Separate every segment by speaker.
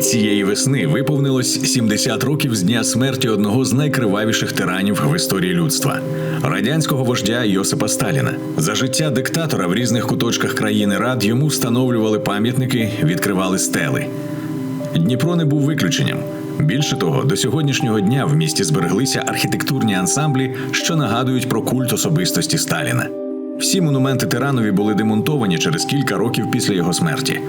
Speaker 1: Цієї весни виповнилось 70 років з дня смерті одного з найкривавіших тиранів в історії людства радянського вождя Йосипа Сталіна. За життя диктатора в різних куточках країни рад йому встановлювали пам'ятники, відкривали стели. Дніпро не був виключенням. Більше того, до сьогоднішнього дня в місті збереглися архітектурні ансамблі, що нагадують про культ особистості Сталіна. Всі монументи тиранові були демонтовані через кілька років після його смерті.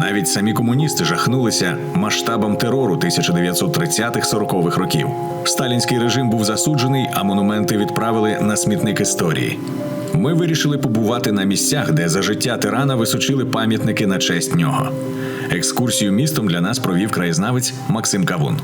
Speaker 1: Навіть самі комуністи жахнулися масштабом терору 1930-40-х років. Сталінський режим був засуджений, а монументи відправили на смітник історії. Ми вирішили побувати на місцях, де за життя тирана височили пам'ятники на честь нього. Екскурсію містом для нас провів краєзнавець Максим Кавун.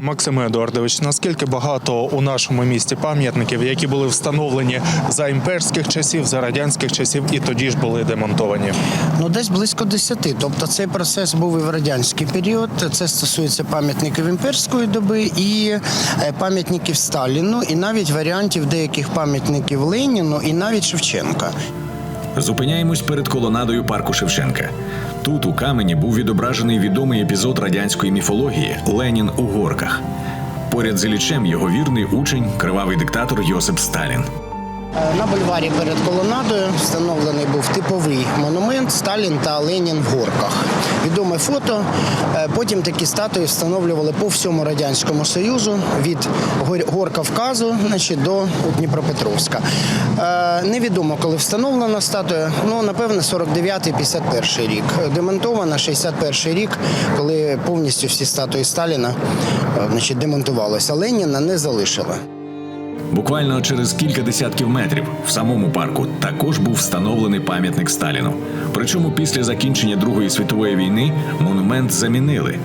Speaker 2: Максим Едуардович, наскільки багато у нашому місті пам'ятників, які були встановлені за імперських часів, за радянських часів, і тоді ж були демонтовані?
Speaker 3: Ну, десь близько 10. Тобто цей процес був і в радянський період. Це стосується пам'ятників імперської доби і е, пам'ятників Сталіну, і навіть варіантів деяких пам'ятників Леніну, і навіть Шевченка.
Speaker 1: Зупиняємось перед колонадою парку Шевченка. Тут у камені був відображений відомий епізод радянської міфології Ленін у горках. Поряд з Ілічем його вірний учень, кривавий диктатор Йосип Сталін.
Speaker 3: Е, На бульварі перед колонадою встановлений був типовий монумент Сталін та Ленін в горках. Відоме фото. Е, Потім такі статуї встановлювали по всьому радянському союзу від Гор- гор Кавказу значить, до Дніпропетровська. Е, Невідомо, коли встановлена статуя. Ну напевне, 49-51 рік. Демонтована 61 рік, коли повністю всі статуї Сталіна значить, демонтувалися. Леніна не залишили.
Speaker 1: Буквально через кілька десятків метрів в самому парку також був встановлений пам'ятник Сталіну. Причому після закінчення Другої світової війни монумент замінили.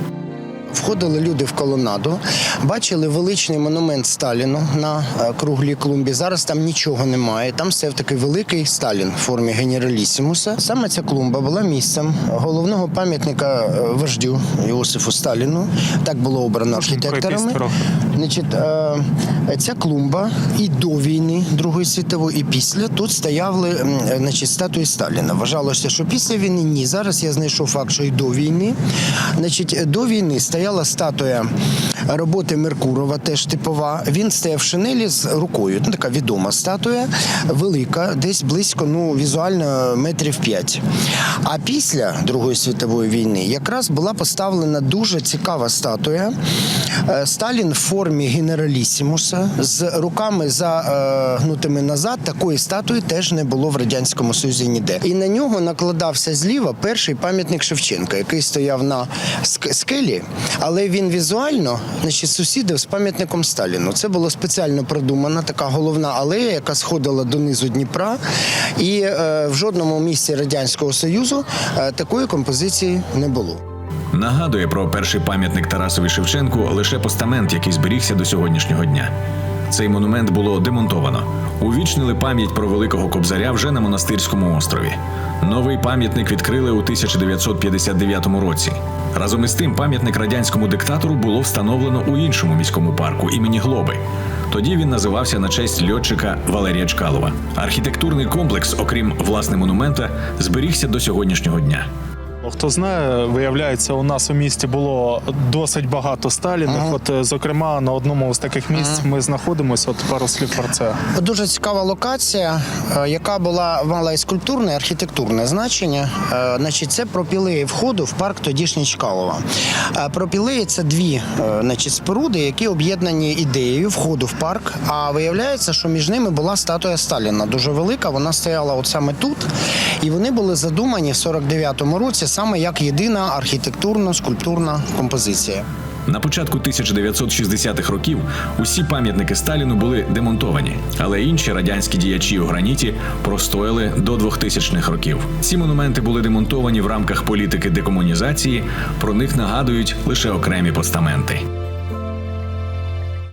Speaker 3: Входили люди в колонаду, бачили величний монумент Сталіну на е, круглій клумбі. Зараз там нічого немає. Там все такий великий Сталін в формі генералісімуса. Саме ця клумба була місцем головного пам'ятника е, вождю Йосифу Сталіну. Так було обрано архітекторами. Значить, е, ця клумба і до війни Другої світової, і після тут стояли значить, статуї Сталіна. Вважалося, що після війни ні. Зараз я знайшов факт, що і до війни. Значить, до війни стояла статуя роботи Меркурова, теж типова. Він стояв в шинелі з рукою. Ну, така відома статуя, велика, десь близько, ну, візуально метрів п'ять. А після Другої світової війни якраз була поставлена дуже цікава статуя. Е, Сталін в формі генералісімуса з руками загнутими назад. Такої статуї теж не було в радянському Союзі ніде. І на нього накладався зліва перший пам'ятник Шевченка, який стояв на ск- скелі, але він візуально значить, сусідив з пам'ятником Сталіну. Це було спеціально продумана така головна алея, яка сходила донизу Дніпра. І е, в жодному місці радянського союзу е, такої композиції не було.
Speaker 1: Нагадує про перший пам'ятник Тарасові Шевченку лише постамент, який зберігся до сьогоднішнього дня. Цей монумент було демонтовано. Увічнили пам'ять про великого кобзаря вже на монастирському острові. Новий пам'ятник відкрили у 1959 році. Разом із тим, пам'ятник радянському диктатору було встановлено у іншому міському парку імені Глоби. Тоді він називався на честь льотчика Валерія Чкалова. Архітектурний комплекс, окрім власне монумента, зберігся до сьогоднішнього дня.
Speaker 2: Хто знає, виявляється, у нас у місті було досить багато Сталіних. От, е, зокрема, на одному з таких місць ми знаходимося. От пару слів про це.
Speaker 3: Дуже цікава локація, е, яка була мала і скульптурне, і архітектурне значення. Е, Значить, це пропілеї входу в парк тодішній Чкалова. Пропілеї це дві значить, споруди, які об'єднані ідеєю входу в парк. А виявляється, що між ними була статуя Сталіна, дуже велика. Вона стояла от саме тут, і вони були задумані в 49-му році саме як єдина архітектурно-скульптурна композиція.
Speaker 1: На початку 1960-х років усі пам'ятники Сталіну були демонтовані, але інші радянські діячі у граніті простояли до 2000-х років. Ці монументи були демонтовані в рамках політики декомунізації. Про них нагадують лише окремі постаменти.